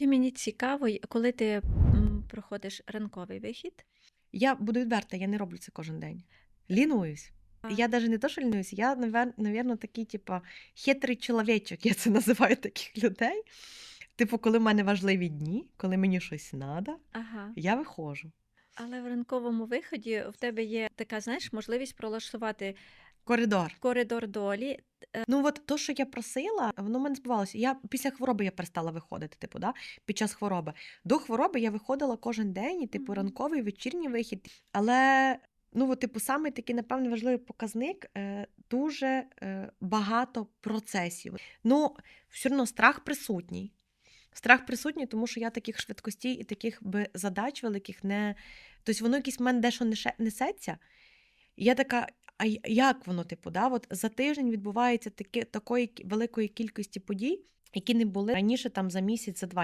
Ще мені цікаво, коли ти проходиш ранковий вихід. Я буду відверта, я не роблю це кожен день. Лінуюсь. А. Я навіть не то, що лінуюсь, я, навірно, такий, типу, хитрий чоловічок, я це називаю таких людей. Типу, коли в мене важливі дні, коли мені щось треба, Ага. я виходжу. Але в ранковому виході в тебе є така, знаєш, можливість пролаштувати Коридор. коридор долі. Ну, от то, що я просила, воно в мене збувалося. Я після хвороби я перестала виходити, типу, да? під час хвороби. До хвороби я виходила кожен день, і, типу, ранковий, вечірній вихід. Але, ну, от, типу, саме такий, напевно, важливий показник е, дуже е, багато процесів. Ну, все одно страх присутній. Страх присутній, тому що я таких швидкостей і таких би задач великих не. Тобто воно якийсь в мене дещо несеться. І я така, а як воно, типу, да? От за тиждень відбувається таке такої великої кількості подій, які не були раніше там за місяць, за два.